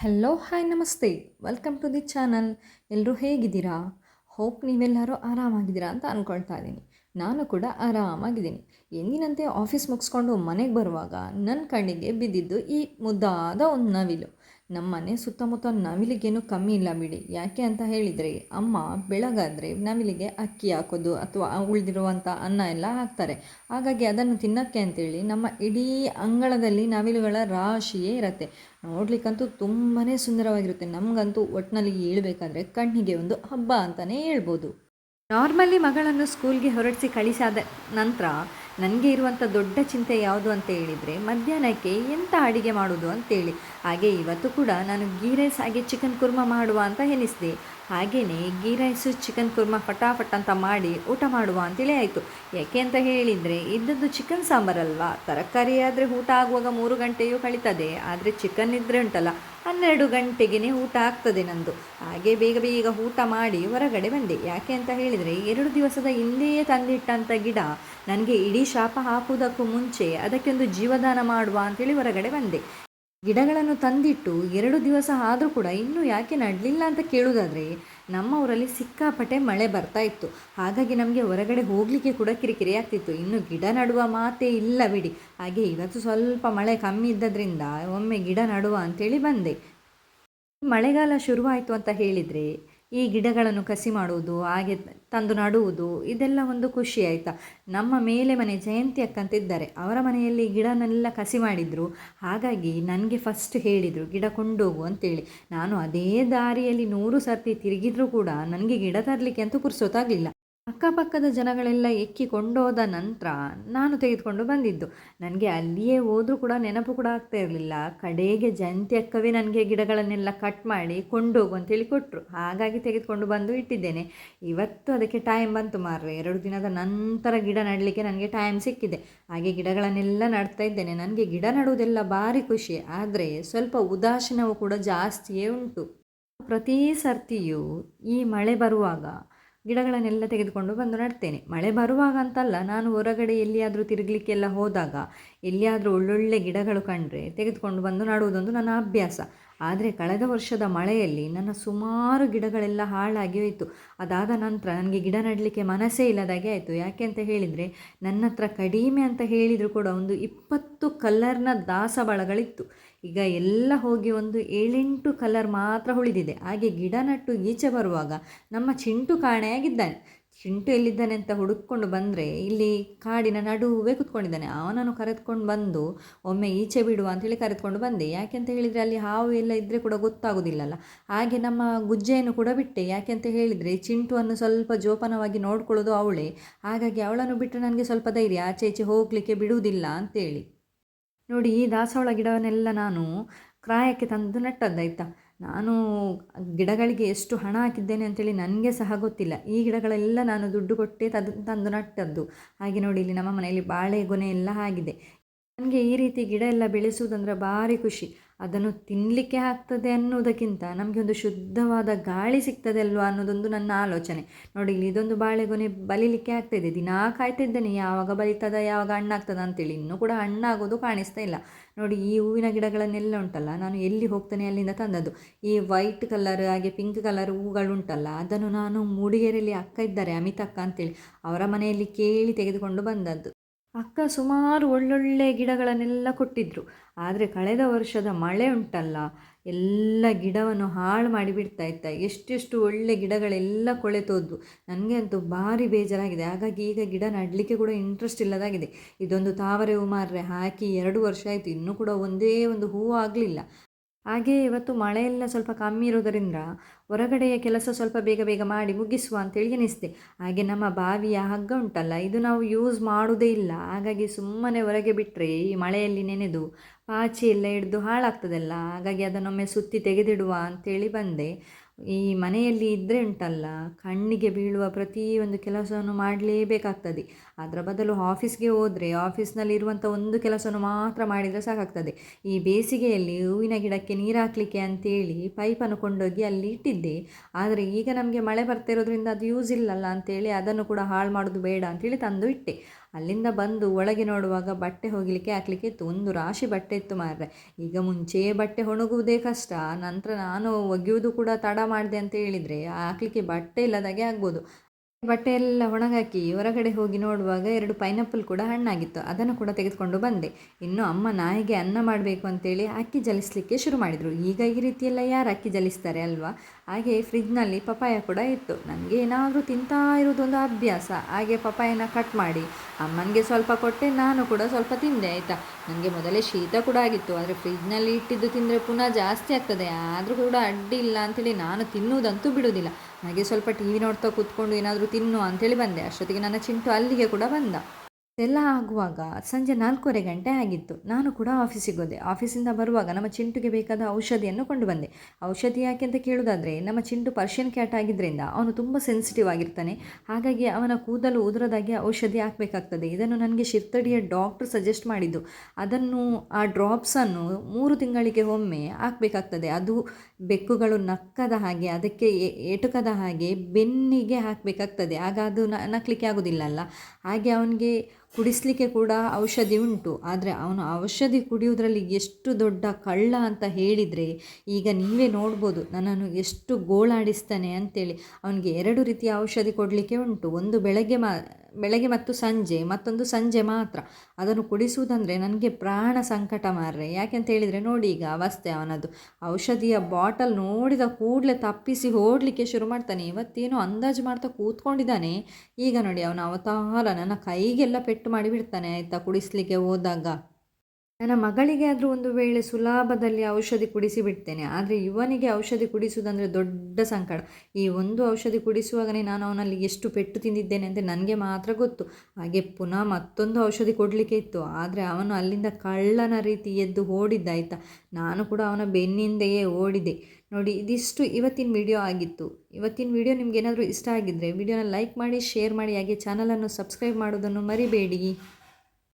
Hello hi ನಮಸ್ತೆ welcome to the channel ಎಲ್ಲರೂ ಹೇಗಿದ್ದೀರಾ? ಹೋಪ್ ನೀವೆಲ್ಲರೂ ಆರಾಮಾಗಿದ್ದೀರಾ ಅಂತ ಅಂದ್ಕೊಳ್ತಾ ಇದ್ದೀನಿ. ನಾನು ಕೂಡ ಆರಾಮಾಗಿದ್ದೀನಿ. ಎಂದಿನಂತೆ ಆಫೀಸ್ ಮುಗಿಸ್ಕೊಂಡು ಮನೆಗೆ ಬರುವಾಗ ನನ್ನ ಕಣ್ಣಿಗೆ ಬಿದ್ದಿದ್ದು ಈ ಮುದ್ದಾದ ಒಂದು ನವಿಲು. ನಮ್ಮ ಮನೆ ಸುತ್ತಮುತ್ತ ನವಿಲಿಗೇನು ಕಮ್ಮಿ ಇಲ್ಲ ಬಿಡಿ. ಯಾಕೆ ಅಂತ ಹೇಳಿದರೆ, ಅಮ್ಮ ಬೆಳಗಾದರೆ ನವಿಲಿಗೆ ಅಕ್ಕಿ ಹಾಕೋದು ಅಥವಾ ಉಳಿದಿರುವಂಥ ಅನ್ನ ಎಲ್ಲ ಹಾಕ್ತಾರೆ. ಹಾಗಾಗಿ ಅದನ್ನು ತಿನ್ನೋಕ್ಕೆ ಅಂತೇಳಿ ನಮ್ಮ ಇಡೀ ಅಂಗಳದಲ್ಲಿ ನವಿಲುಗಳ ರಾಶಿಯೇ ಇರುತ್ತೆ. ನೋಡ್ಲಿಕ್ಕಂತೂ ತುಂಬಾ ಸುಂದರವಾಗಿರುತ್ತೆ. ನಮಗಂತೂ ಒಟ್ಟಿನಲ್ಲಿ ಹೇಳಬೇಕಾದ್ರೆ ಕಣ್ಣಿಗೆ ಒಂದು ಹಬ್ಬ ಅಂತಲೇ ಹೇಳ್ಬೋದು. ನಾರ್ಮಲಿ ಮಗಳನ್ನು ಸ್ಕೂಲ್ಗೆ ಹೊರಡಿಸಿ ಕಳಿಸಾದ ನಂತರ ನನಗೆ ಇರುವಂಥ ದೊಡ್ಡ ಚಿಂತೆ ಯಾವುದು ಅಂತ ಹೇಳಿದರೆ, ಮಧ್ಯಾಹ್ನಕ್ಕೆ ಎಂಥ ಅಡಿಗೆ ಮಾಡೋದು ಅಂತೇಳಿ ಹಾಗೆ ಇವತ್ತು ಕೂಡ ನಾನು ಗೀ ರೈಸ್ ಹಾಗೆ ಚಿಕನ್ ಕುರ್ಮ ಮಾಡುವ ಅಂತ ಎನಿಸಿದೆ. ಹಾಗೆಯೇ ಗೀ ರೈಸು ಚಿಕನ್ ಕುರ್ಮ ಫಟಾಫಟ್ ಅಂತ ಮಾಡಿ ಊಟ ಮಾಡುವ ಅಂತೇಳಿ ಆಯಿತು. ಯಾಕೆ ಅಂತ ಹೇಳಿದರೆ, ಇದ್ದದ್ದು ಚಿಕನ್ ಸಾಂಬಾರಲ್ವಾ ತರಕಾರಿ ಆದರೆ ಊಟ ಆಗುವಾಗ ಮೂರು ಗಂಟೆಯೂ ಕಳೀತದೆ. ಆದರೆ ಚಿಕನ್ ಇದ್ದರೆ ಉಂಟಲ್ಲ, ಹನ್ನೆರಡು ಗಂಟೆಗೇ ಊಟ ಆಗ್ತದೆ ನಂದು. ಹಾಗೆ ಬೇಗ ಬೇಗ ಊಟ ಮಾಡಿ ಹೊರಗಡೆ ಬಂದೆ. ಯಾಕೆ ಅಂತ ಹೇಳಿದರೆ, ಎರಡು ದಿವಸದ ಹಿಂದೆಯೇ ತಂದಿಟ್ಟಂಥ ಗಿಡ ನನಗೆ ಇಡೀ ಶಾಪ ಹಾಕುವುದಕ್ಕೂ ಮುಂಚೆ ಅದಕ್ಕೆ ಒಂದು ಜೀವದಾನ ಮಾಡುವ ಅಂತೇಳಿ ಹೊರಗಡೆ ಬಂದೆ. ಗಿಡಗಳನ್ನು ತಂದಿಟ್ಟು ಎರಡು ದಿವಸ ಆದರೂ ಕೂಡ ಇನ್ನೂ ಯಾಕೆ ನಡಲಿಲ್ಲ ಅಂತ ಕೇಳುವುದಾದರೆ ನಮ್ಮ ಊರಲ್ಲಿ ಸಿಕ್ಕಾಪಟ್ಟೆ ಮಳೆ ಬರ್ತಾ ಇತ್ತು. ಹಾಗಾಗಿ ನಮಗೆ ಹೊರಗಡೆ ಹೋಗಲಿಕ್ಕೆ ಕೂಡ ಕಿರಿಕಿರಿ ಆಗ್ತಿತ್ತು. ಇನ್ನು ಗಿಡ ನಡುವ ಮಾತೇ ಇಲ್ಲ ಬಿಡಿ. ಹಾಗೆ ಇವತ್ತು ಸ್ವಲ್ಪ ಮಳೆ ಕಮ್ಮಿ ಇದ್ದದ್ರಿಂದ ಒಮ್ಮೆ ಗಿಡ ನಡುವ ಅಂತೇಳಿ ಬಂದೆ. ಮಳೆಗಾಲ ಶುರುವಾಯಿತು ಅಂತ ಹೇಳಿದರೆ ಈ ಗಿಡಗಳನ್ನು ಕಸಿ ಮಾಡುವುದು, ಹಾಗೆ ತಂದು ನಡುವುದು, ಇದೆಲ್ಲ ಒಂದು ಖುಷಿ ಆಯಿತಾ? ನಮ್ಮ ಮೇಲೆ ಮನೆ ಜಯಂತಿ ಅಕ್ಕಂತಿದ್ದಾರೆ. ಅವರ ಮನೆಯಲ್ಲಿ ಗಿಡನೆಲ್ಲ ಕಸಿ ಮಾಡಿದರು. ಹಾಗಾಗಿ ನನಗೆ ಫಸ್ಟ್ ಹೇಳಿದರು, ಗಿಡ ಕೊಂಡೋಗು ಅಂತೇಳಿ. ನಾನು ಅದೇ ದಾರಿಯಲ್ಲಿ ನೂರು ಸರ್ತಿ ತಿರುಗಿದ್ರೂ ಕೂಡ ನನಗೆ ಗಿಡ ತರಲಿಕ್ಕೆ ಅಂತೂ ಕುರ್ಸೋತಾಗಲಿಲ್ಲ ಅಕ್ಕಪಕ್ಕದ ಜನಗಳೆಲ್ಲ ಎಕ್ಕಿ ಕೊಂಡೋದ ನಂತರ ನಾನು ತೆಗೆದುಕೊಂಡು ಬಂದಿದ್ದು. ನನಗೆ ಅಲ್ಲಿಯೇ ಹೋದರೂ ಕೂಡ ನೆನಪು ಕೂಡ ಆಗ್ತಾ ಇರಲಿಲ್ಲ. ಕಡೆಗೆ ಜಯಂತಿ ಅಕ್ಕವೇ ನನಗೆ ಗಿಡಗಳನ್ನೆಲ್ಲ ಕಟ್ ಮಾಡಿ ಕೊಂಡೋಗು ಅಂತೇಳಿ ಕೊಟ್ಟರು ಹಾಗಾಗಿ ತೆಗೆದುಕೊಂಡು ಬಂದು ಇಟ್ಟಿದ್ದೇನೆ. ಇವತ್ತು ಅದಕ್ಕೆ ಟೈಮ್ ಬಂತು ಮಾರ್ರೆ. ಎರಡು ದಿನದ ನಂತರ ಗಿಡ ನೆಡಲಿಕ್ಕೆ ನನಗೆ ಟೈಮ್ ಸಿಕ್ಕಿದೆ. ಹಾಗೆ ಗಿಡಗಳನ್ನೆಲ್ಲ ನಡ್ತಾ ಇದ್ದೇನೆ. ನನಗೆ ಗಿಡ ನೆಡುವುದೆಲ್ಲ ಭಾರಿ ಖುಷಿ. ಆದರೆ ಸ್ವಲ್ಪ ಉದಾಸೀನವು ಕೂಡ ಜಾಸ್ತಿಯೇ ಉಂಟು. ಪ್ರತಿ ಸರ್ತಿಯೂ ಈ ಮಳೆ ಬರುವಾಗ ಗಿಡಗಳನ್ನೆಲ್ಲ ತೆಗೆದುಕೊಂಡು ಬಂದು ನಡ್ತೇನೆ. ಮಳೆ ಬರುವಾಗ ಅಂತಲ್ಲ, ನಾನು ಹೊರಗಡೆ ಎಲ್ಲಿಯಾದರೂ ತಿರುಗಲಿಕ್ಕೆಲ್ಲ ಹೋದಾಗ, ಎಲ್ಲಿಯಾದರೂ ಒಳ್ಳೊಳ್ಳೆ ಗಿಡಗಳು ಕಂಡರೆ ತೆಗೆದುಕೊಂಡು ಬಂದು ನಡುವುದೊಂದು ನನ್ನ ಅಭ್ಯಾಸ. ಆದರೆ ಕಳೆದ ವರ್ಷದ ಮಳೆಯಲ್ಲಿ ನನ್ನ ಸುಮಾರು ಗಿಡಗಳೆಲ್ಲ ಹಾಳಾಗಿ ಹೋಯಿತು. ಅದಾದ ನಂತರ ನನಗೆ ಗಿಡ ನೆಡಲಿಕ್ಕೆ ಮನಸ್ಸೇ ಇಲ್ಲದಾಗೆ ಆಯಿತು. ಯಾಕೆ ಅಂತ ಹೇಳಿದರೆ ನನ್ನ ಹತ್ರ ಕಡಿಮೆ ಅಂತ ಹೇಳಿದರೂ ಕೂಡ ಒಂದು ಇಪ್ಪತ್ತು ಕಲರ್ನ ದಾಸಬಳಗಳಿತ್ತು. ಈಗ ಎಲ್ಲ ಹೋಗಿ ಒಂದು ಏಳೆಂಟು ಕಲರ್ ಮಾತ್ರ ಉಳಿದಿದೆ. ಹಾಗೆ ಗಿಡ ನಟ್ಟು ಈಚೆ ಬರುವಾಗ ನಮ್ಮ ಚಿಂಟು ಕಾಣೆಯಾಗಿದ್ದಾನೆ ಚಿಂಟು ಎಲ್ಲಿದ್ದಾನೆ ಅಂತ ಹುಡುಕ್ಕೊಂಡು ಬಂದರೆ ಇಲ್ಲಿ ಕಾಡಿನ ನಡುವೆ ಕುತ್ಕೊಂಡಿದ್ದಾನೆ. ಅವನನ್ನು ಕರೆದುಕೊಂಡು ಬಂದು ಒಮ್ಮೆ ಈಚೆ ಬಿಡುವ ಅಂತೇಳಿ ಕರೆದುಕೊಂಡು ಬಂದೆ. ಯಾಕೆ ಅಂತ ಹೇಳಿದರೆ ಅಲ್ಲಿ ಹಾವು ಎಲ್ಲ ಇದ್ದರೆ ಕೂಡ ಗೊತ್ತಾಗೋದಿಲ್ಲಲ್ಲ. ಹಾಗೆ ನಮ್ಮ ಗುಜ್ಜೆಯನ್ನು ಕೂಡ ಬಿಟ್ಟೆ. ಯಾಕೆ ಅಂತ ಹೇಳಿದರೆ ಚಿಂಟುವನ್ನು ಸ್ವಲ್ಪ ಜೋಪಾನವಾಗಿ ನೋಡ್ಕೊಳ್ಳೋದು ಅವಳೇ. ಹಾಗಾಗಿ ಅವಳನ್ನು ಬಿಟ್ಟರೆ ನನಗೆ ಸ್ವಲ್ಪ ಧೈರ್ಯ. ಆಚೆ ಈಚೆ ಹೋಗಲಿಕ್ಕೆ ಬಿಡುವುದಿಲ್ಲ ಅಂತೇಳಿ. ನೋಡಿ, ಈ ದಾಸವಾಳ ಗಿಡವನ್ನೆಲ್ಲ ನಾನು ಕ್ರಾಯಕ್ಕೆ ತಂದು ನೆಟ್ಟದ್ದಾಯ್ತಾ ನಾನು ಗಿಡಗಳಿಗೆ ಎಷ್ಟು ಹಣ ಹಾಕಿದ್ದೇನೆ ಅಂತೇಳಿ ನನಗೆ ಸಹ ಗೊತ್ತಿಲ್ಲ. ಈ ಗಿಡಗಳೆಲ್ಲ ನಾನು ದುಡ್ಡು ಕೊಟ್ಟೆ ತದು, ತಂದು ನಟ್ಟದ್ದು. ಹಾಗೆ ನೋಡಿ, ಇಲ್ಲಿ ನಮ್ಮ ಮನೆಯಲ್ಲಿ ಬಾಳೆ ಗೊನೆ ಎಲ್ಲ ಆಗಿದೆ. ನನಗೆ ಈ ರೀತಿ ಗಿಡ ಎಲ್ಲ ಬೆಳೆಸುವುದಂದ್ರೆ ಭಾರಿ ಖುಷಿ. ಅದನ್ನು ತಿನ್ನಲಿಕ್ಕೆ ಆಗ್ತದೆ ಅನ್ನೋದಕ್ಕಿಂತ ನಮಗೆ ಒಂದು ಶುದ್ಧವಾದ ಗಾಳಿ ಸಿಗ್ತದೆ ಅಲ್ವಾ ಅನ್ನೋದೊಂದು ನನ್ನ ಆಲೋಚನೆ. ನೋಡಿ, ಇಲ್ಲಿ ಇದೊಂದು ಬಾಳೆಗೊನೆ ಬಲಿಲಿಕ್ಕೆ ಆಗ್ತಾಯಿದೆ ದಿನಾ ಕಾಯ್ತಿದ್ದೇನೆ ಯಾವಾಗ ಬಲಿತದ, ಯಾವಾಗ ಹಣ್ಣಾಗ್ತದ ಅಂತೇಳಿ. ಇನ್ನೂ ಕೂಡ ಹಣ್ಣಾಗೋದು ಕಾಣಿಸ್ತಾ ಇಲ್ಲ. ನೋಡಿ, ಈ ಹೂವಿನ ಗಿಡಗಳನ್ನೆಲ್ಲ ಉಂಟಲ್ಲ, ನಾನು ಎಲ್ಲಿ ಹೋಗ್ತೇನೆ ಅಲ್ಲಿಂದ ತಂದದ್ದು? ಈ ವೈಟ್ ಕಲರ್, ಹಾಗೆ ಪಿಂಕ್ ಕಲರ್ ಹೂಗಳುಂಟಲ್ಲ, ಅದನ್ನು ನಾನು ಮೂಡಿಗೆರೆಯಲ್ಲಿ ಅಕ್ಕ ಇದ್ದಾರೆ ಅಮಿತಕ್ಕ ಅಂತೇಳಿ. ಅವರ ಮನೆಯಲ್ಲಿ ಕೇಳಿ ತೆಗೆದುಕೊಂಡು ಬಂದದ್ದು. ಅಕ್ಕ ಸುಮಾರು ಒಳ್ಳೊಳ್ಳೆ ಗಿಡಗಳನ್ನೆಲ್ಲ ಕೊಟ್ಟಿದ್ದರು ಆದರೆ ಕಳೆದ ವರ್ಷದ ಮಳೆ ಉಂಟಲ್ಲ, ಎಲ್ಲ ಗಿಡವನ್ನು ಹಾಳು ಮಾಡಿಬಿಡ್ತಾ ಇತ್ತ. ಎಷ್ಟೆಷ್ಟು ಒಳ್ಳೆ ಗಿಡಗಳೆಲ್ಲ ಕೊಳೆತೋದ್ವು ನನಗೆ ಅಂತೂ ಭಾರಿ ಬೇಜಾರಾಗಿದೆ. ಹಾಗಾಗಿ ಈಗ ಗಿಡ ನಡಲಿಕ್ಕೆ ಕೂಡ ಇಂಟ್ರೆಸ್ಟ್ ಇಲ್ಲದಾಗಿದೆ. ಇದೊಂದು ತಾವರೆ ಹೂ ಮಾರ್ರೆ ಹಾಕಿ ಎರಡು ವರ್ಷ ಆಯಿತು. ಇನ್ನೂ ಕೂಡ ಒಂದೇ ಒಂದು ಹೂವು ಆಗಲಿಲ್ಲ. ಹಾಗೆ ಇವತ್ತು ಮಳೆಯೆಲ್ಲ ಸ್ವಲ್ಪ ಕಮ್ಮಿ ಇರೋದರಿಂದ ಹೊರಗಡೆಯ ಕೆಲಸ ಸ್ವಲ್ಪ ಬೇಗ ಬೇಗ ಮಾಡಿ ಮುಗಿಸುವ ಅಂತೇಳಿ ಎನಿಸಿದೆ. ಹಾಗೆ ನಮ್ಮ ಬಾವಿಯ ಹಗ್ಗ ಉಂಟಲ್ಲ, ಇದು ನಾವು ಯೂಸ್ ಮಾಡುವುದೇ ಇಲ್ಲ. ಹಾಗಾಗಿ ಸುಮ್ಮನೆ ಹೊರಗೆ ಬಿಟ್ಟರೆ ಈ ಮಳೆಯಲ್ಲಿ ನೆನೆದು ಪಾಚಿ ಎಲ್ಲ ಹಿಡಿದು ಹಾಳಾಗ್ತದಲ್ಲ. ಹಾಗಾಗಿ ಅದನ್ನೊಮ್ಮೆ ಸುತ್ತಿ ತೆಗೆದಿಡುವ ಅಂತೇಳಿ ಬಂದೆ. ಈ ಮನೆಯಲ್ಲಿ ಇದ್ದರೆ ಉಂಟಲ್ಲ, ಕಣ್ಣಿಗೆ ಬೀಳುವ ಪ್ರತಿಯೊಂದು ಕೆಲಸವನ್ನು ಮಾಡಲೇಬೇಕಾಗ್ತದೆ. ಅದರ ಬದಲು ಆಫೀಸ್ಗೆ ಹೋದರೆ ಆಫೀಸ್ನಲ್ಲಿ ಇರುವಂಥ ಒಂದು ಕೆಲಸವನ್ನು ಮಾತ್ರ ಮಾಡಿದರೆ ಸಾಕಾಗ್ತದೆ. ಈ ಬೇಸಿಗೆಯಲ್ಲಿ ಹೂವಿನ ಗಿಡಕ್ಕೆ ನೀರು ಹಾಕಲಿಕ್ಕೆ ಅಂತೇಳಿ ಪೈಪನ್ನು ಕೊಂಡೋಗಿ ಅಲ್ಲಿ ಇಟ್ಟಿದ್ದೆ. ಆದರೆ ಈಗ ನಮಗೆ ಮಳೆ ಬರ್ತಿರೋದ್ರಿಂದ ಅದು ಯೂಸ್ ಇಲ್ಲಲ್ಲ ಅಂತೇಳಿ ಅದನ್ನು ಕೂಡ ಹಾಳು ಮಾಡೋದು ಬೇಡ ಅಂತೇಳಿ ತಂದು ಇಟ್ಟೆ. ಅಲ್ಲಿಂದ ಬಂದು ಒಳಗೆ ನೋಡುವಾಗ ಬಟ್ಟೆ ಹೋಗಲಿಕ್ಕೆ ಹಾಕ್ಲಿಕ್ಕೆ ಇತ್ತು ಒಂದು ರಾಶಿ ಬಟ್ಟೆ ಇತ್ತು ಮಾರ್ರೆ. ಈಗ ಮುಂಚೆಯೇ ಬಟ್ಟೆ ಒಣಗುವುದೇ ಕಷ್ಟ. ನಂತರ ನಾನು ಒಗೆಯುವುದು ಕೂಡ ತಡ ಮಾಡಿದೆ ಅಂತ ಹೇಳಿದರೆ ಹಾಕ್ಲಿಕ್ಕೆ ಬಟ್ಟೆ ಇಲ್ಲದಾಗೆ ಆಗ್ಬೋದು. ಬಟ್ಟೆ ಎಲ್ಲ ಒಣಗಾಕಿ ಹೊರಗಡೆ ಹೋಗಿ ನೋಡುವಾಗ ಎರಡು ಪೈನಾಪಲ್ ಕೂಡ ಹಣ್ಣಾಗಿತ್ತು. ಅದನ್ನು ಕೂಡ ತೆಗೆದುಕೊಂಡು ಬಂದೆ. ಇನ್ನು ಅಮ್ಮ ನಾಯಿಗೆ ಅನ್ನ ಮಾಡಬೇಕು ಅಂತೇಳಿ ಅಕ್ಕಿ ಜಲಿಸಲಿಕ್ಕೆ ಶುರು ಮಾಡಿದರು. ಈಗ ಈ ರೀತಿಯೆಲ್ಲ ಯಾರು ಅಕ್ಕಿ ಜಲಿಸ್ತಾರೆ ಅಲ್ವಾ? ಹಾಗೆ ಫ್ರಿಜ್ನಲ್ಲಿ ಪಪಾಯ ಕೂಡ ಇತ್ತು. ನನಗೆ ಏನಾದರೂ ತಿಂತಾ ಇರೋದೊಂದು ಅಭ್ಯಾಸ. ಹಾಗೆ ಪಪಾಯನ ಕಟ್ ಮಾಡಿ, ಅಮ್ಮನಿಗೆ ಸ್ವಲ್ಪ ಕೊಟ್ಟೆ, ನಾನು ಕೂಡ ಸ್ವಲ್ಪ ತಿಂದೆ, ಆಯಿತಾ? ನನಗೆ ಮೊದಲೇ ಶೀತ ಕೂಡ ಆಗಿತ್ತು. ಆದರೆ ಫ್ರಿಜ್ನಲ್ಲಿ ಇಟ್ಟಿದ್ದು ತಿಂದರೆ ಪುನಃ ಜಾಸ್ತಿ ಆಗ್ತದೆ. ಆದರೂ ಕೂಡ ಅಡ್ಡಿ ಇಲ್ಲ ಅಂಥೇಳಿ ನಾನು ತಿನ್ನುವುದಂತೂ ಬಿಡುವುದಿಲ್ಲ. ನನಗೆ ಸ್ವಲ್ಪ ಟಿ ವಿ ನೋಡ್ತಾ ಕೂತ್ಕೊಂಡು ಏನಾದರೂ ತಿನ್ನು ಅಂಥೇಳಿ ಬಂದೆ. ಅಷ್ಟೊತ್ತಿಗೆ ನನ್ನ ಚಿಂಟು ಅಲ್ಲಿಗೆ ಕೂಡ ಬಂದ. ಎಲ್ಲ ಆಗುವಾಗ ಸಂಜೆ ನಾಲ್ಕೂವರೆ ಗಂಟೆ ಆಗಿತ್ತು. ನಾನು ಕೂಡ ಆಫೀಸಿಗೆ ಹೋದೆ. ಆಫೀಸಿಂದ ಬರುವಾಗ ನಮ್ಮ ಚಿಂಟುಗೆ ಬೇಕಾದ ಔಷಧಿಯನ್ನು ಕೊಂಡು ಬಂದೆ. ಔಷಧಿ ಯಾಕೆ ಅಂತ ಕೇಳೋದಾದರೆ ನಮ್ಮ ಚಿಂಟು ಪರ್ಷಿಯನ್ ಕ್ಯಾಟ್ ಆಗಿದ್ದರಿಂದ ಅವನು ತುಂಬ ಸೆನ್ಸಿಟಿವ್ ಆಗಿರ್ತಾನೆ. ಹಾಗಾಗಿ ಅವನ ಕೂದಲು ಉದುರದಾಗಿ ಔಷಧಿ ಹಾಕಬೇಕಾಗ್ತದೆ. ಇದನ್ನು ನನಗೆ ಶಿರ್ತಡಿಯ ಡಾಕ್ಟ್ರ್ ಸಜೆಸ್ಟ್ ಮಾಡಿದ್ದು. ಅದನ್ನು, ಆ ಡ್ರಾಪ್ಸನ್ನು ಮೂರು ತಿಂಗಳಿಗೆ ಒಮ್ಮೆ ಹಾಕಬೇಕಾಗ್ತದೆ. ಅದು ಬೆಕ್ಕುಗಳು ನಕ್ಕದ ಹಾಗೆ, ಅದಕ್ಕೆ ಎಟುಕದ ಹಾಗೆ ಬೆನ್ನಿಗೆ ಹಾಕಬೇಕಾಗ್ತದೆ. ಆಗ ಅದು ನಕ್ಕಲಿಕ್ಕೆ ಆಗೋದಿಲ್ಲಲ್ಲ. ಹಾಗೆ ಅವನಿಗೆ ಕುಡಿಸಲಿಕ್ಕೆ ಕೂಡ ಔಷಧಿ ಉಂಟು. ಆದರೆ ಅವನು ಔಷಧಿ ಕುಡಿಯೋದ್ರಲ್ಲಿ ಎಷ್ಟು ದೊಡ್ಡ ಕಳ್ಳ ಅಂತ ಹೇಳಿದರೆ, ಈಗ ನೀವೇ ನೋಡ್ಬೋದು, ನನ್ನನ್ನು ಎಷ್ಟು ಗೋಳಾಡಿಸ್ತಾನೆ ಅಂತೇಳಿ. ಅವನಿಗೆ ಎರಡು ರೀತಿಯ ಔಷಧಿ ಕೊಡಲಿಕ್ಕೆ ಉಂಟು. ಒಂದು ಬೆಳಗ್ಗೆ ಮಾ ಬೆಳಗ್ಗೆ ಮತ್ತು ಸಂಜೆ, ಮತ್ತೊಂದು ಸಂಜೆ ಮಾತ್ರ. ಅದನ್ನು ಕುಡಿಸುವುದಂದರೆ ನನಗೆ ಪ್ರಾಣ ಸಂಕಟ ಮಾರ್ರೆ. ಯಾಕೆಂತ ಹೇಳಿದರೆ ನೋಡಿ ಈಗ ಅವಸ್ಥೆ ಅವನದು. ಔಷಧಿಯ ಬಾಟಲ್ ನೋಡಿದ ಕೂಡಲೇ ತಪ್ಪಿಸಿ ಓಡಲಿಕ್ಕೆ ಶುರು ಮಾಡ್ತಾನೆ. ಇವತ್ತೇನೋ ಅಂದಾಜು ಮಾಡ್ತಾ ಕೂತ್ಕೊಂಡಿದ್ದಾನೆ. ಈಗ ನೋಡಿ ಅವನ ಅವತಾರ ನನ್ನ ಕೈಗೆಲ್ಲ ಪೆಟ್ಟು ಮಾಡಿಬಿಡ್ತಾನೆ ಆಯಿತಾ ಕುಡಿಸ್ಲಿಕ್ಕೆ ಹೋದಾಗ. ನನ್ನ ಮಗಳಿಗೆ ಆದರೂ ಒಂದು ವೇಳೆ ಸುಲಭದಲ್ಲಿ ಔಷಧಿ ಕುಡಿಸಿ ಬಿಡ್ತೇನೆ ಆದರೆ ಇವನಿಗೆ ಔಷಧಿ ಕುಡಿಸುವುದಂದರೆ ದೊಡ್ಡ ಸಂಕಟ. ಈ ಒಂದು ಔಷಧಿ ಕುಡಿಸುವಾಗಲೇ ನಾನು ಅವನಲ್ಲಿ ಎಷ್ಟು ಪೆಟ್ಟು ತಿಂದಿದ್ದೇನೆ ಅಂತ ನನಗೆ ಮಾತ್ರ ಗೊತ್ತು. ಹಾಗೆ ಪುನಃ ಮತ್ತೊಂದು ಔಷಧಿ ಕೊಡಲಿಕ್ಕೆ ಇತ್ತು, ಆದರೆ ಅವನು ಅಲ್ಲಿಂದ ಕಳ್ಳನ ರೀತಿ ಎದ್ದು ಓಡಿದ್ದಾಯ್ತಾ? ನಾನು ಕೂಡ ಅವನ ಬೆನ್ನಿಂದೆಯೇ ಓಡಿದೆ. ನೋಡಿ, ಇದಿಷ್ಟು ಇವತ್ತಿನ ವಿಡಿಯೋ ಆಗಿತ್ತು. ಇವತ್ತಿನ ವಿಡಿಯೋ ನಿಮ್ಗೆ ಏನಾದರೂ ಇಷ್ಟ ಆಗಿದ್ದರೆ ವಿಡಿಯೋನ ಲೈಕ್ ಮಾಡಿ, ಶೇರ್ ಮಾಡಿ, ಹಾಗೆ ಚಾನಲನ್ನು ಸಬ್ಸ್ಕ್ರೈಬ್ ಮಾಡೋದನ್ನು ಮರಿಬೇಡಿ.